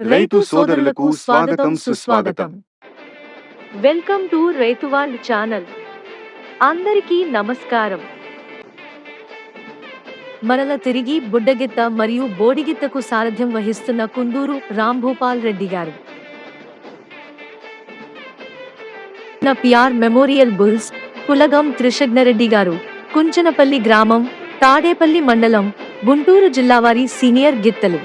రైతు సోదరులకు స్వాగతం సుస్వాగతం. వెల్కమ్ టు రైతు వాళ్ళు ఛానల్. అందరికీ నమస్కారం. మరల తిరిగి బుడ్డగిత్త మరియు బోడిగిత్తకు సారథ్యం వహిస్తున్న కుందూరు రాంభూపాల్ రెడ్డి గారు. పిఆర్ మెమోరియల్ బుల్స్ కులగం త్రిశగ్నరెడ్డి గారు కుంచనపల్లి గ్రామం తాడేపల్లి మండలం గుంటూరు జిల్లా వారి సీనియర్ గిత్తలు.